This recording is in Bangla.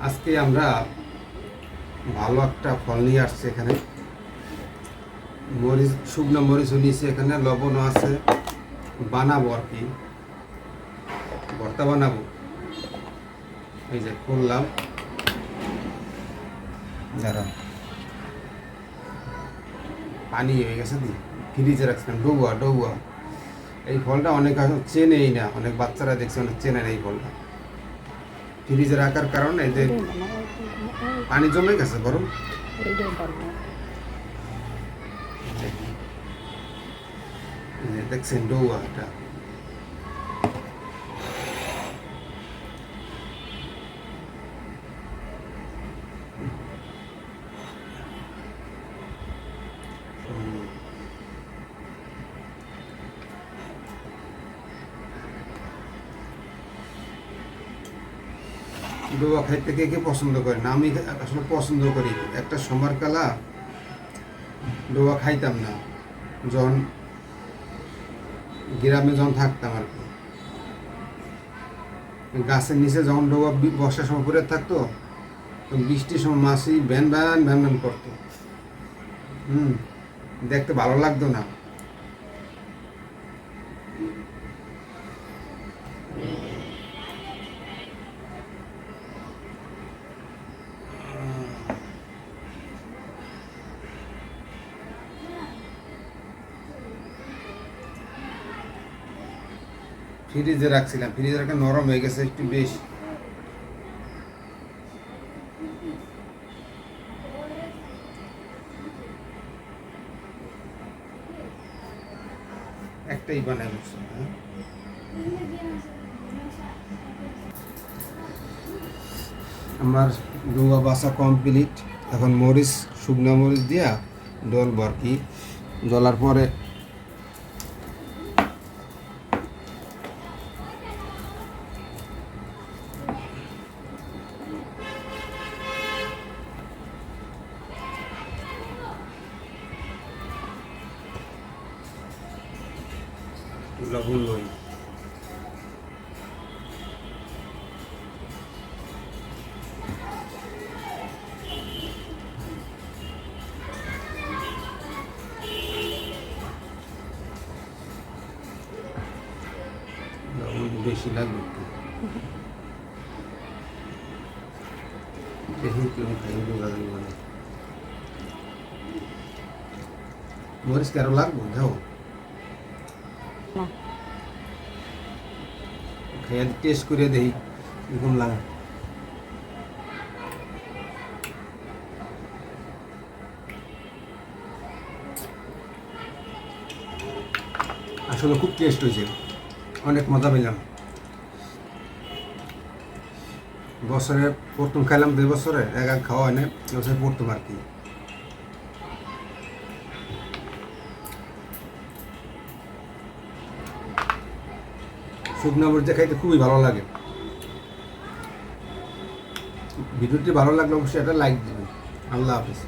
আজকে আমরা ভালো একটা ফল নিয়ে আসছি এখানে। মরিচ, শুকনো মরিচও নিয়েছি এখানে লবণও আছে। বানাবো আর কি। ভর্তা বানাবো। এই যে করলাম। দাঁড়া। পানি হয়ে গেছে দি। ফ্রিজে রাখছিলাম। ডোবা ডোবা। এই ফলটা অনেক চেনেই না। অনেক বাচ্চারা দেখছে, অনেক চেনে না এই ফলটা। ফ্রিজে রাখার কারণে এই যে পানি জমে গেছে গরম। দেখছেন ডৌয়া ডোবা খাইতে কে কে পছন্দ করে না? আমি আসলে পছন্দ করি একটা সমর কালা ডোবা খাইতাম না। যখন গ্রামে যখন থাকতাম আর কি। গাছের নিচে যখন ডোবা বর্ষার সময় পরে থাকতো, তখন বৃষ্টির সময় মাছি ভ্যান ভ্যান ভ্যান ভ্যান করতো। হুম, দেখতে ভালো লাগতো না। ফ্রিজে রাখছিলাম। ফ্রিজে রাখা নরম হয়ে গেছে, একটু বেশ। একটাই বানাই বলছি হ্যাঁ? আমার ডুয়া বাসা কমপ্লিট এখন মরিচ, শুকনো মরিচ দিয়া ডলবো আর কি ডলার পরে লবণ লই বেশি লাগবে দেখি মরিচ কারও লাগবো? খেয়ে টেস্ট করে দেখি এরকম লাগে। আসলে খুব টেস্ট হয়েছে। অনেক মজা পেলাম। বছরে প্রথম খাইলাম দুই বছরে, এক খাওয়া হয় না প্রথম আর কি। শুকনো মরিচে খাইতে খুবই ভালো লাগে। ভিডিওটি ভালো লাগলে অবশ্যই একটা লাইক দেবেন। আল্লাহ হাফিজ।